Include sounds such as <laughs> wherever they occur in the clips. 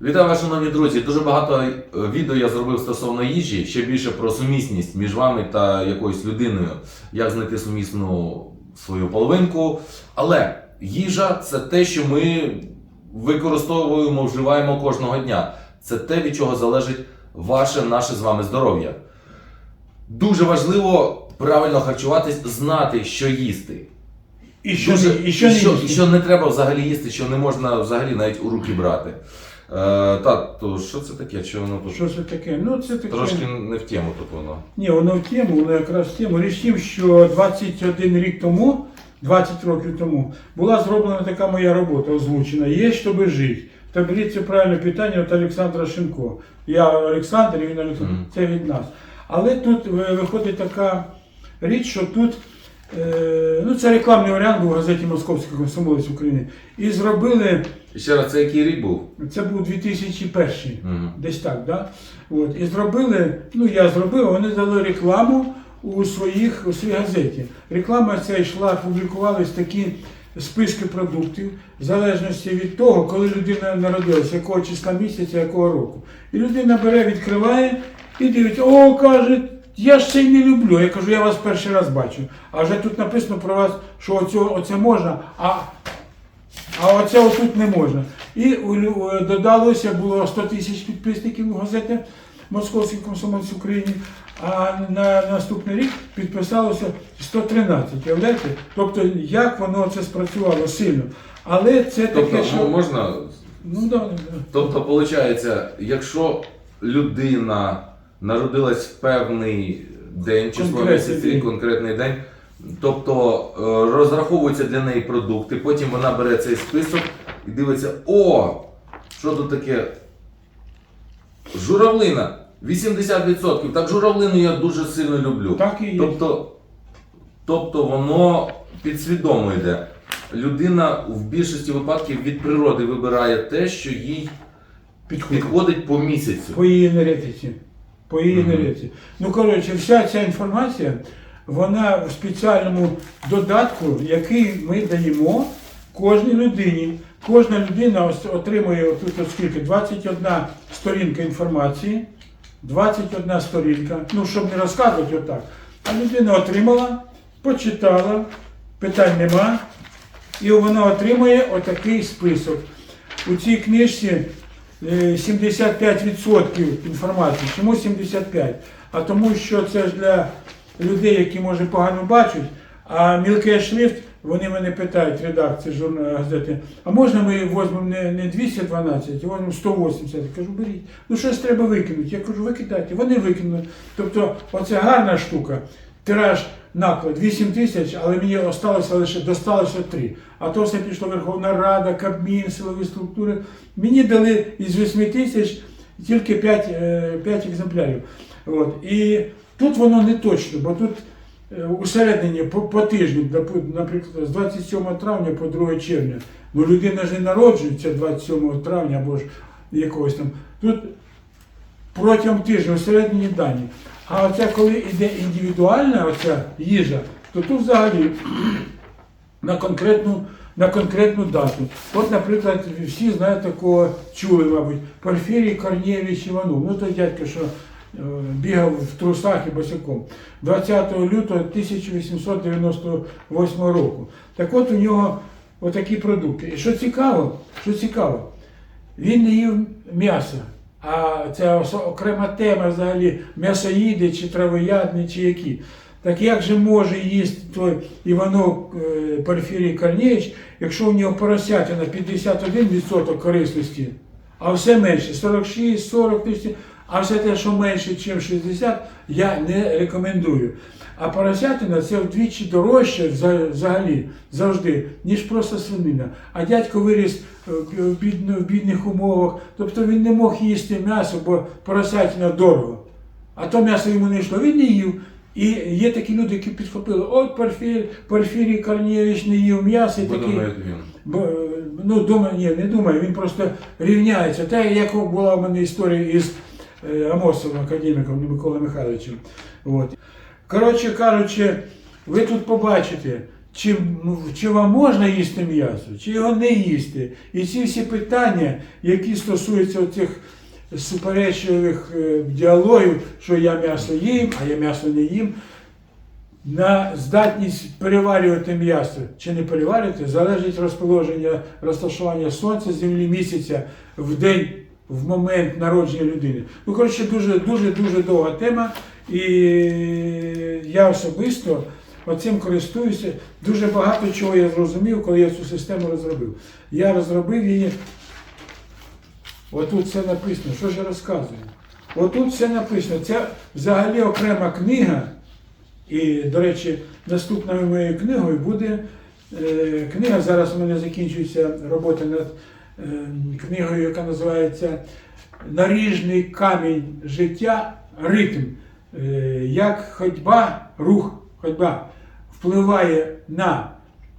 Вітаю вас, шановні друзі. Дуже багато е, відео я зробив стосовно їжі, ще більше про сумісність між вами та якоюсь людиною, як знайти сумісну свою половинку. Але їжа це те, що ми використовуємо, вживаємо кожного дня. Це те, від чого залежить ваше, наше з вами здоров'я. Дуже важливо правильно харчуватись, знати, що їсти. І що, Дуже- не, і що не що, їсти. що не треба взагалі їсти, що не можна взагалі навіть у руки брати. Е, тато, що це таке? Що воно тут Що це таке? Ну, це таке. трошки не в тему тут воно. Ні, воно в тему, воно якраз в тему. Річ в тім, що 21 рік тому, 20 років тому, була зроблена така моя робота озвучена. Є, щоб жити. Таблиця правильне питання від Олександра Шенко. Я Олександр, і він Олександр. Мгм. Це від нас. Але тут е, виходить така річ, що тут. Е, Ну, це рекламний варіант був в газеті Московський комсомолець України. І зробили, І ще раз, це який рік був? це був 2001 Мгм. Десь так, да? От. І зробили, ну я зробив, вони дали рекламу у, своїх, у своїй газеті. Реклама ця йшла, публікувались такі списки продуктів, в залежності від того, коли людина народилася, якого числа місяця, якого року. І людина бере, відкриває і дивиться, о, каже, я ж це й не люблю. Я кажу, я вас перший раз бачу. А вже тут написано про вас, що оце, оце можна, а а оце отут не можна. І додалося було 100 тисяч підписників у газеті Московський комсомольць України, а на наступний рік підписалося 113. Уявляєте? Тобто, як воно це спрацювало сильно. Але це таке, Тобто, що. ну, можна. Ну, да, да. Тобто, виходить, якщо людина народилась в певний день, число місяць, конкретний день, тобто е, розраховуються для неї продукти, потім вона бере цей список і дивиться, о, що тут таке? Журавлина. 80%. Так журавлину я дуже сильно люблю. Так і є. Тобто, тобто воно підсвідомо йде. Людина в більшості випадків від природи вибирає те, що їй Підходить. підходить по місяцю. По її енергетиці. По її Мгм. Ну, коротше, вся ця інформація, вона в спеціальному додатку, який ми даємо кожній людині. Кожна людина отримує отут от скільки? 21 сторінка інформації, 21 сторінка. Ну, щоб не розказувати отак. А людина отримала, почитала, питань нема, і вона отримує отакий список. У цій книжці 75% інформації. Чому 75? А тому, що це ж для людей, які може погано бачать, а мілкий шрифт, вони мене питають, редакція журналу газети, а можна ми візьмемо не, не 212, а візьмемо 180? Я кажу, беріть. Ну щось треба викинути. Я кажу, викидайте. Вони викинули. Тобто, оце гарна штука. Тираж наклад 8 тисяч, але мені осталося лише досталося 3. А то все пішло Верховна Рада, Кабмін, силові структури. Мені дали із 8 тисяч тільки 5, 5 екземплярів. От. І тут воно не точно, бо тут е, усередині по, по тижню, наприклад, з 27 травня по 2 червня. Ну людина ж не народжується 27 травня або ж якогось там. Тут протягом тижня усередині дані. А оця, коли йде індивідуальна оця їжа, то тут взагалі <clears throat> на конкретну, на конкретну дату. От, наприклад, всі знають такого, чули, мабуть, Порфірій Корнєвич Іванов. Ну, той дядько, що е, бігав в трусах і босиком. 20 лютого 1898 року. Так от у нього отакі продукти. І що цікаво, що цікаво, він не їв м'яса. А це окрема тема взагалі м'ясоїди чи травоядні, чи які. Так як же може їсти той Іванов е, Порфірій Корнєвич, якщо у нього поросятина 51% корисності, а все менше 46, 40 тисяч, а все те, що менше, ніж 60, я не рекомендую. А поросятина це вдвічі дорожче взагалі завжди, ніж просто свинина. А дядько виріс е, в, бідних умовах, тобто він не мог їсти м'ясо, бо поросятина дорого. А то м'ясо йому не йшло, він не їв. І є такі люди, які підхопили, от Порфір, Порфірій Корнєвич не їв м'ясо. і. Бо, е, ну, думаю, ні, не думаю, він просто рівняється. Та як була в мене історія із Амосовим академіком Миколою Михайловичем. От. Коротше кажучи, ви тут побачите, чи, ну, чи вам можна їсти м'ясо, чи його не їсти. І ці всі питання, які стосуються цих суперечливих е, діалогів, що я м'ясо їм, а я м'ясо не їм, на здатність переварювати м'ясо чи не переварювати, залежить розположення, розташування сонця, землі, місяця в день, в момент народження людини. Ну, коротше, дуже дуже дуже довга тема. І я особисто оцим користуюся. Дуже багато чого я зрозумів, коли я цю систему розробив. Я розробив її. Отут все написано. Що ж я розказую? Отут все написано. Це взагалі окрема книга. І, до речі, наступною моєю книгою буде е, книга. Зараз у мене закінчується робота над книгою, яка називається Наріжний камінь життя, ритм. Е, як ходьба, рух, ходьба впливає на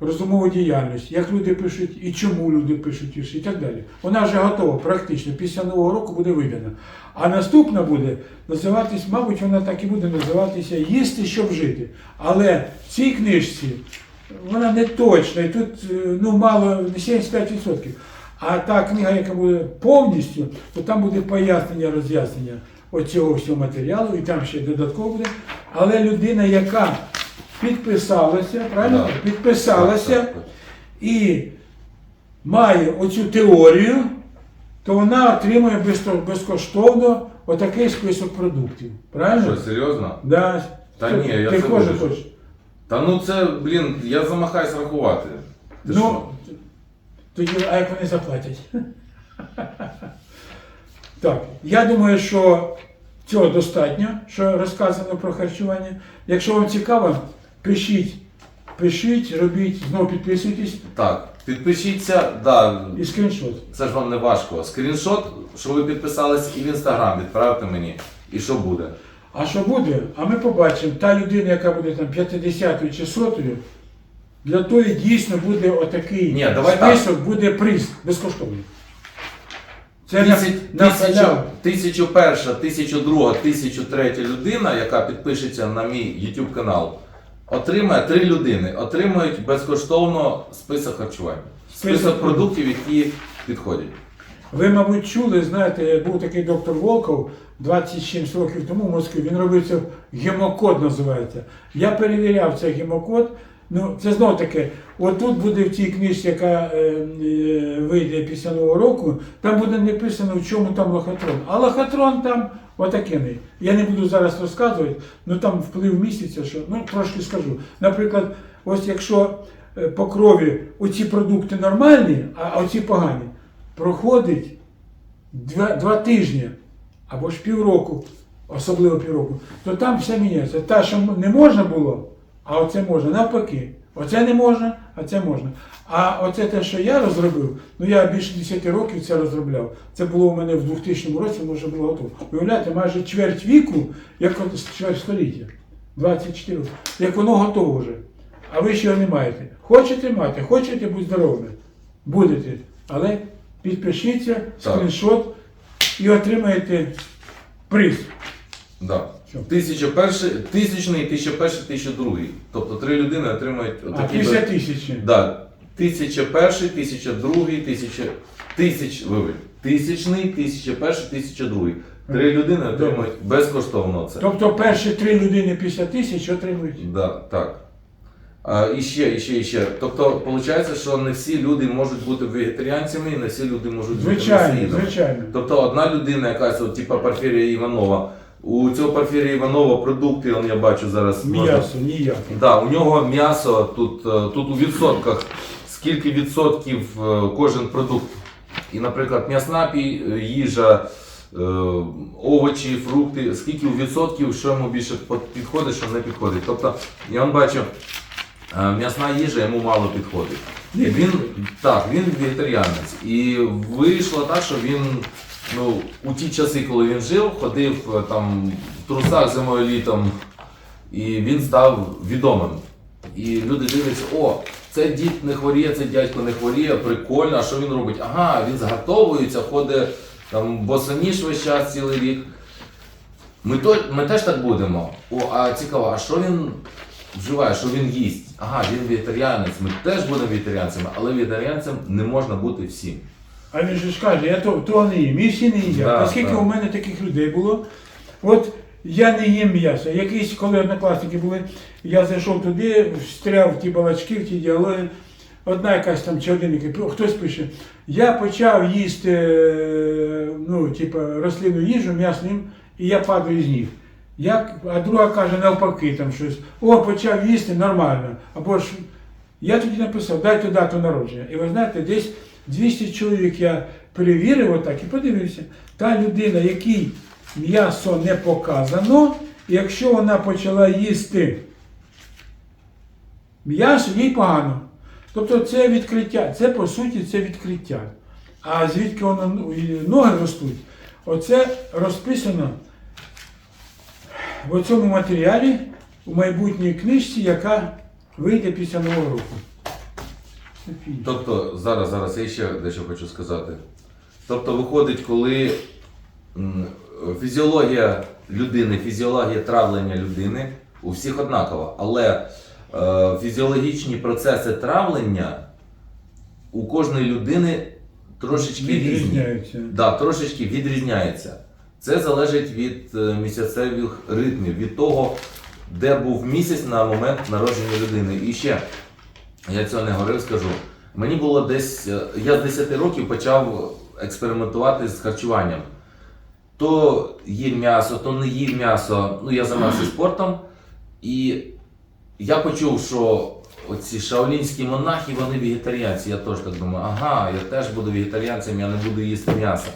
розумову діяльність, як люди пишуть і чому люди пишуть і так далі. Вона вже готова практично. Після Нового року буде видана. А наступна буде називатись, мабуть, вона так і буде називатися Їсти, щоб жити. Але в цій книжці вона не точна, і тут е, ну, мало не 75%. А та книга, яка буде повністю, то там буде пояснення, роз'яснення оцього всього матеріалу, і там ще додатково буде. Але людина, яка підписалася, правильно? Да. Підписалася Так, так, так. і має оцю теорію, то вона отримує безкоштовно отакий список продуктів. Правильно? Що, серйозно? Да. Та ні, я Ти це хочеш. Та ну це, блін, я замахаюсь рахувати. Ти Ну, що? Тоді, а як вони заплатять? <laughs> Так, я думаю, що цього достатньо, що розказано про харчування. Якщо вам цікаво, пишіть, пишіть, робіть, знову підписуйтесь Так, підпишіться, да, і скріншот. це ж вам не важко. Скріншот, що ви підписались, і в інстаграм відправте мені. І що буде? А що буде? А ми побачимо, та людина, яка буде там 50 чи 100, для тої дійсно буде отакий Ні, давай так. список, буде приз безкоштовний. Це на, Тисяч, на тисячу, халяву. тисячу перша, тисячу друга, тисячу третя людина, яка підпишеться на мій YouTube канал, отримає три людини, отримують безкоштовно список харчування. Список Список продуктів, які підходять. Ви, мабуть, чули, знаєте, був такий доктор Волков 27 років тому в Москві. Він робив це гемокод називається. Я перевіряв цей гемокод. Ну, це знов таки, отут буде в цій книжці, яка е, е, вийде після Нового року, там буде написано, в чому там лохотрон. А лохотрон там отакий. Я не буду зараз розказувати, ну там вплив місяця, що ну трошки скажу. Наприклад, ось якщо е, по крові оці продукти нормальні, а оці погані, проходить два, два тижні або ж півроку, особливо півроку, то там все міняється. Та, що не можна було, а оце можна. Навпаки. Оце не можна, а це можна. А оце те, що я розробив, ну я більше 10 років це розробляв. Це було у мене в 2000 році, воно вже було готово. Уявляєте, майже чверть віку, як чверть століття, 24 роки, як воно готово вже. А ви ще його не маєте. Хочете мати, хочете бути здоровими. Будете. Але підпишіться, скріншот і отримаєте приз. Да. Що? Тисяча перший, тисячний, тисяча перший, тисяча другий. Тобто три людини отримають А отакі. після бе- тисячі. Да. Тисяча перший, тисяча другий, тисяча. Тисяч, вибач, тисячний, тисяча перший, тисяча другий. Три людини отримують безкоштовно це. Тобто перші три людини після тисячі отримують. Да, так. А, і ще, і ще, і ще. Тобто, виходить, що не всі люди можуть бути вегетаріанцями, і не всі люди можуть бути Звичайно, звичайно. Тобто одна людина, якась, от, типа Порфірія Іванова, у цього Порфірія Іванова продукти, он, я бачу зараз. М'ясо ніяке. Да, у нього м'ясо тут, е, тут у відсотках, скільки відсотків е, кожен продукт. І, наприклад, м'ясна їжа, е, овочі, фрукти, скільки відсотків, що йому більше підходить, що не підходить. Тобто, я вам бачу, м'ясна їжа йому мало підходить. І він, так, він вегетаріанець. І вийшло так, що він ну, у ті часи, коли він жив, ходив е, там в трусах зимою літом, і він став відомим. І люди дивляться, о, це дід не хворіє, це дядько не хворіє, прикольно, а що він робить? Ага, він згартовується, ходить там босоніж весь час цілий рік. Ми, то, ми теж так будемо. О, а цікаво, а що він вживає, що він їсть. Ага, він вегетаріанець, ми теж будемо вегетаріанцями, але вегетаріанцем не можна бути всім. А він же ж каже, я то, того не їм, і всі не їдять. Да, а скільки да. у мене таких людей було? От я не їм м'ясо. Якісь, коли однокласники були, я зайшов туди, встряв в ті балачки, в ті діалоги. Одна якась там чи один, який, хтось пише, я почав їсти е, ну, типу, рослинну їжу, м'ясо їм, і я падаю з ніг. Я, а друга каже навпаки там щось. О, почав їсти нормально. Або ж я тоді написав, дайте дату народження. І ви знаєте, десь 200 чоловік я перевірив отак і подивився. Та людина, якій м'ясо не показано, якщо вона почала їсти м'ясо, їй погано. Тобто це відкриття, це по суті це відкриття. А звідки воно ноги ростуть, оце розписано в цьому матеріалі у майбутній книжці, яка вийде після Нового року. Тобто, зараз, зараз я ще дещо хочу сказати. Тобто, виходить, коли фізіологія людини, фізіологія травлення людини у всіх однакова, але е, фізіологічні процеси травлення у кожної людини трошечки різні. Да, трошечки відрізняється. Це залежить від е, місяцевих ритмів, від того, де був місяць на момент народження людини. І ще, я цього не говорив, скажу. Мені було десь, е, я з 10 років почав експериментувати з харчуванням. То їв м'ясо, то не їв м'ясо. Ну, я займався спортом. І я почув, що оці шаолінські монахи, вони вегетаріанці. Я теж так думаю, ага, я теж буду вегетаріанцем, я не буду їсти м'ясо.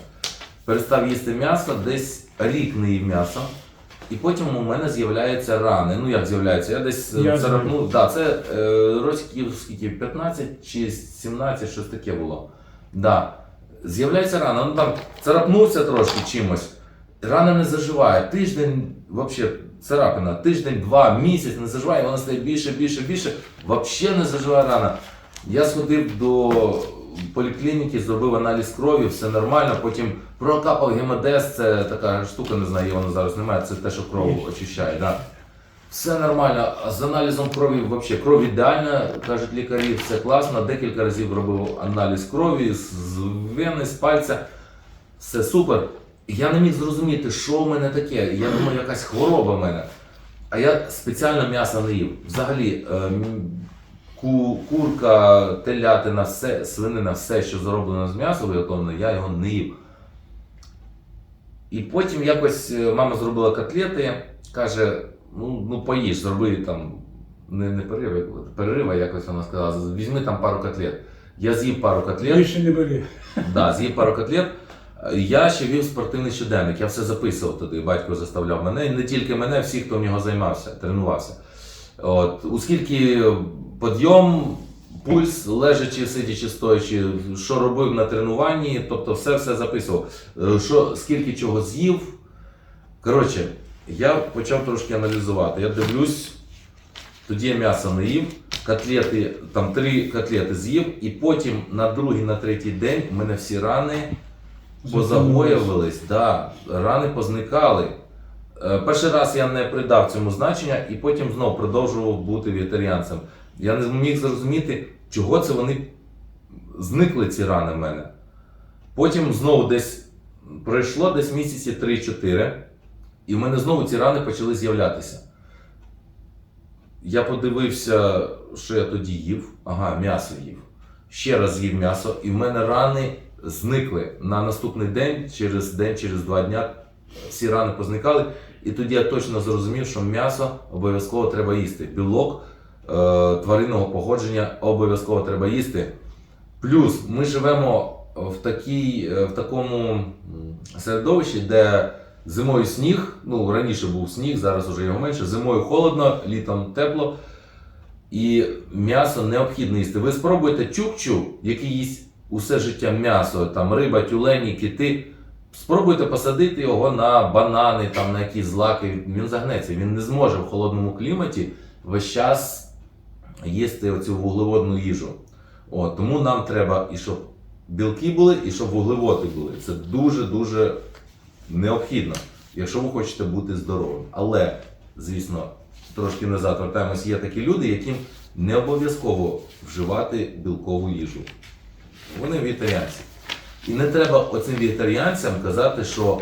Перестав їсти м'ясо, десь рік не їв м'ясо. І потім у мене з'являються рани. Ну як з'являються? Я десь Я я ну, да, це е, років скільки 15 чи 17, щось таке було. Да. З'являється рана. Ну там царапнувся трошки чимось. Рана не заживає. Тиждень, взагалі, царапина, тиждень, два, місяць не заживає, вона стає більше, більше, більше. Взагалі не заживає рана. Я сходив до поліклініки, зробив аналіз крові, все нормально. Потім прокапав гемодез, це така штука, не знаю, її воно зараз немає, це те, що кров очищає. Да. Все нормально. З аналізом крові взагалі кров ідеальна, кажуть лікарі, все класно. Декілька разів робив аналіз крові з вени, з пальця. Все супер. Я не міг зрозуміти, що в мене таке. Я думаю, якась хвороба в мене. А я спеціально м'яса не їв. Взагалі, е, м, ку, курка, телятина, все, свинина, все, що зроблено з м'яса виготовлено, я його не їв. І потім якось е, мама зробила котлети, каже: ну, ну поїж, зроби там не, не перерив, як- перерив, а якось вона сказала, візьми там пару котлет. Я з'їв пару котлет. Більше не бери. Да, з'їв пару котлет. Я ще вів спортивний щоденник, я все записував туди. Батько заставляв мене, і не тільки мене, всіх, хто в нього займався, тренувався. От, оскільки підйом, пульс, лежачи, сидячи, стоячи, що робив на тренуванні, тобто все все записував. Е, Що, скільки чого з'їв. Коротше, я почав трошки аналізувати. Я дивлюсь, тоді я м'ясо не їв, котлети, там три котлети з'їв, і потім на другий, на третій день в мене всі рани позагоювались, да, рани позникали. Е, Перший раз я не придав цьому значення і потім знов продовжував бути вегетаріанцем. Я не міг зрозуміти, чого це вони зникли ці рани в мене. Потім знову десь пройшло десь місяці 3-4, і в мене знову ці рани почали з'являтися. Я подивився, що я тоді їв. Ага, м'ясо їв. Ще раз їв м'ясо, і в мене рани зникли на наступний день, через день, через два дня. Всі рани позникали. І тоді я точно зрозумів, що м'ясо обов'язково треба їсти. Білок тваринного походження обов'язково треба їсти. Плюс ми живемо в, такій, е, в такому середовищі, де зимою сніг, ну раніше був сніг, зараз вже його менше. Зимою холодно, літом тепло. І м'ясо необхідно їсти. Ви спробуйте чукчу, який їсть усе життя м'ясо, там риба, тюлені, кити. Спробуйте посадити його на банани, там, на якісь злаки. Він загнеться. Він не зможе в холодному кліматі весь час їсти оцю вуглеводну їжу. От, тому нам треба і щоб білки були, і щоб вуглеводи були. Це дуже-дуже необхідно, якщо ви хочете бути здоровим. Але, звісно, трошки назад вертаємось, є такі люди, яким не обов'язково вживати білкову їжу. Вони вегетаріанці. І не треба оцим вегетаріанцям казати, що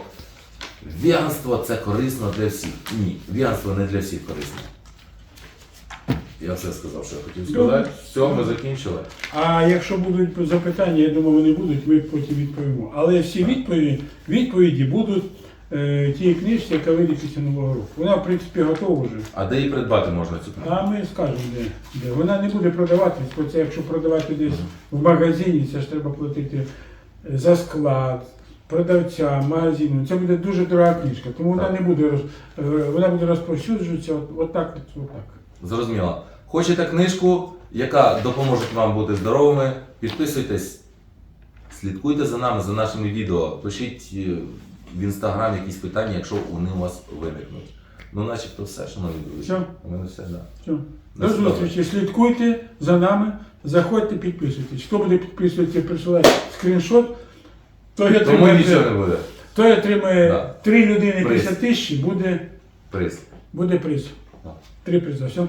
веганство це корисно для всіх. Ні, веганство не для всіх корисне. Я все сказав, що я хотів сказати. Все, ми закінчили. А якщо будуть запитання, я думаю, вони будуть, ми потім відповімо. Але всі відповіді, відповіді будуть е, тій книжці, яка вийде після Нового року. Вона, в принципі, готова вже. А де її придбати можна цю книгу? А ми скажемо, де, де. Вона не буде продаватись, бо це якщо продавати десь в магазині, це ж треба платити е, за склад, продавця, магазину. Це буде дуже дорога книжка, тому вона не буде роз, е, вона буде розповсюджуватися от, от так, от, от так. Зрозуміло. Хочете книжку, яка допоможе вам бути здоровими, підписуйтесь, слідкуйте за нами, за нашими відео, пишіть е, в інстаграм якісь питання, якщо вони у вас виникнуть. Ну, начебто все, шановні друзі. Все. У мене все, да. Все. До зустрічі. Слідкуйте за нами, заходьте, підписуйтесь. Хто буде підписуватися, присилати скріншот, той Тому нічого не буде. той отримає Да. три людини Приз. після тисячі, буде, Приз. буде приз. Так. Три приза. Все.